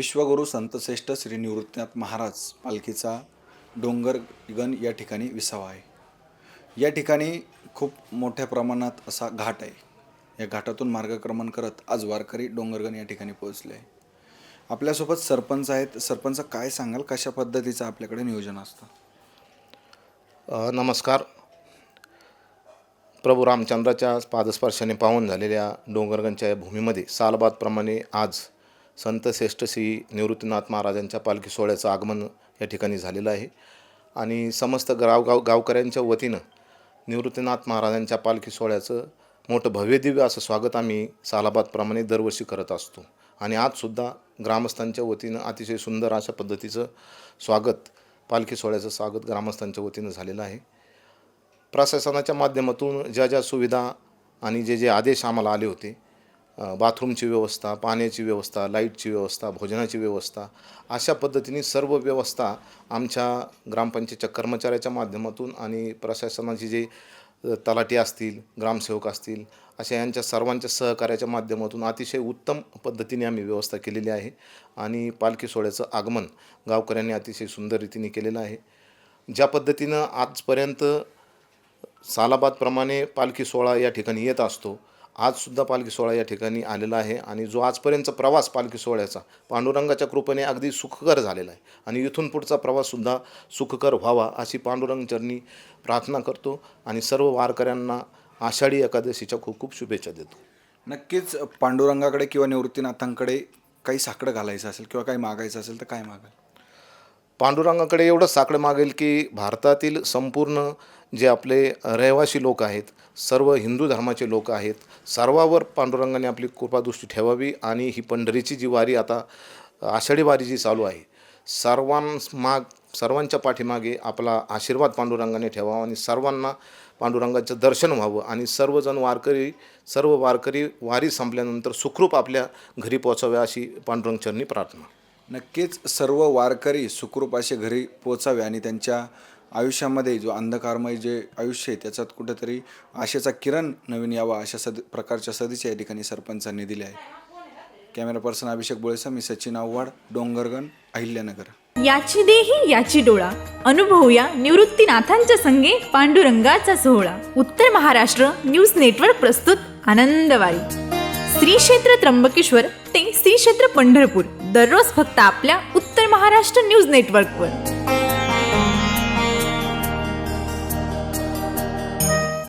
विश्वगुरू संतश्रेष्ठ श्री निवृत्तीनाथ महाराज पालखीचा डोंगरगण या ठिकाणी विसावा आहे. या ठिकाणी खूप मोठ्या प्रमाणात असा घाट आहे. या घाटातून मार्गक्रमण करत आज वारकरी डोंगरगण या ठिकाणी पोहोचले आहे. आपल्यासोबत सरपंच आहेत. सरपंच काय सांगाल? कशा पद्धतीचं आपल्याकडे नियोजन असतं? नमस्कार. प्रभू रामचंद्राच्या पादस्पर्शाने पाहून झालेल्या डोंगरगणच्या या भूमीमध्ये सालबादप्रमाणे आज संत श्रेष्ठ श्री निवृत्तीनाथ महाराजांच्या पालखी सोहळ्याचं आगमन या ठिकाणी झालेलं आहे. आणि समस्त गाव गाव गावकऱ्यांच्या वतीनं निवृत्तीनाथ महाराजांच्या पालखी सोहळ्याचं मोठं भव्यदिव्य असं स्वागत आम्ही सालाबादप्रमाणे दरवर्षी करत असतो. आणि आजसुद्धा ग्रामस्थांच्या वतीनं अतिशय सुंदर अशा पद्धतीचं स्वागत पालखी सोहळ्याचं स्वागत ग्रामस्थांच्या वतीनं झालेलं आहे. प्रशासनाच्या माध्यमातून ज्या ज्या सुविधा आणि जे जे आदेश आम्हाला आले होते बाथरूमची व्यवस्था पाण्याची व्यवस्था लाईटची व्यवस्था भोजनाची व्यवस्था अशा पद्धतीने सर्व व्यवस्था आमच्या ग्रामपंचायतच्या कर्मचाऱ्याच्या माध्यमातून आणि प्रशासनाची जे तलाटी तलाठी असतील ग्रामसेवक असतील अशा यांच्या सर्वांच्या सहकार्याच्या माध्यमातून अतिशय उत्तम पद्धतीने आम्ही व्यवस्था केलेली आहे आणि पालखी सोहळ्याचं आगमन गावकऱ्यांनी अतिशय सुंदर रीतीने केलेलं आहे. ज्या पद्धतीनं आजपर्यंत सालाबादप्रमाणे पालखी सोहळा या ठिकाणी येत असतो आजसुद्धा पालखी सोहळा या ठिकाणी आलेला आहे आणि जो आजपर्यंतचा प्रवास पालखी सोहळ्याचा पांडुरंगाच्या कृपेने अगदी सुखकर झालेला आहे. आणि इथून पुढचा प्रवाससुद्धा सुखकर व्हावा अशी पांडुरंग चरणी प्रार्थना करतो आणि सर्व वारकऱ्यांना आषाढी एकादशीच्या खूप खूप शुभेच्छा देतो. नक्कीच पांडुरंगाकडे किंवा निवृत्तीनाथांकडे काही साकडं घालायचं असेल किंवा काही मागायचं असेल तर काय मागाल? पांडुरंगाकडे एवढंच साकडं मागेल की भारतातील संपूर्ण जे आपले रहिवासी लोक आहेत सर्व हिंदू धर्माचे लोक आहेत सर्वावर पांडुरंगाने आपली कृपादृष्टी ठेवावी आणि ही पंढरीची जी वारी आता आषाढी वारी जी चालू आहे सर्वांस माग सर्वांच्या पाठीमागे आपला आशीर्वाद पांडुरंगाने ठेवावा आणि सर्वांना पांडुरंगाचं दर्शन व्हावं आणि सर्वजण वारकरी सर्व वारकरी वारी संपल्यानंतर सुखरूप आपल्या घरी पोचाव्या अशी पांडुरंग चरणी प्रार्थना. नक्कीच सर्व वारकरी सुखरूप असे घरी पोचावे आणि त्यांच्या आयुष्यामध्ये जो अंधकारमय जे आयुष्य आहे त्याच्यात कुठेतरी आशेचा किरण नवीन यावा अशा सद प्रकारच्या सदिच्छा या ठिकाणी सरपंचांनी दिल्या आहे कॅमेरा पर्सन अभिषेक बोळेसा मी सचिन आव्हाड डोंगरगण अहिल्यानगर. याची देही याची डोळा. अनुभवूया निवृत्तीनाथांच्या संगे पांडुरंगाचा सोहळा उत्तर महाराष्ट्र न्यूज नेटवर्क प्रस्तुत आनंदवारी श्री क्षेत्र त्र्यंबकेश्वर ते श्री क्षेत्र पंढरपूर. दररोज फक्त आपल्या उत्तर महाराष्ट्र न्यूज नेटवर्कवर.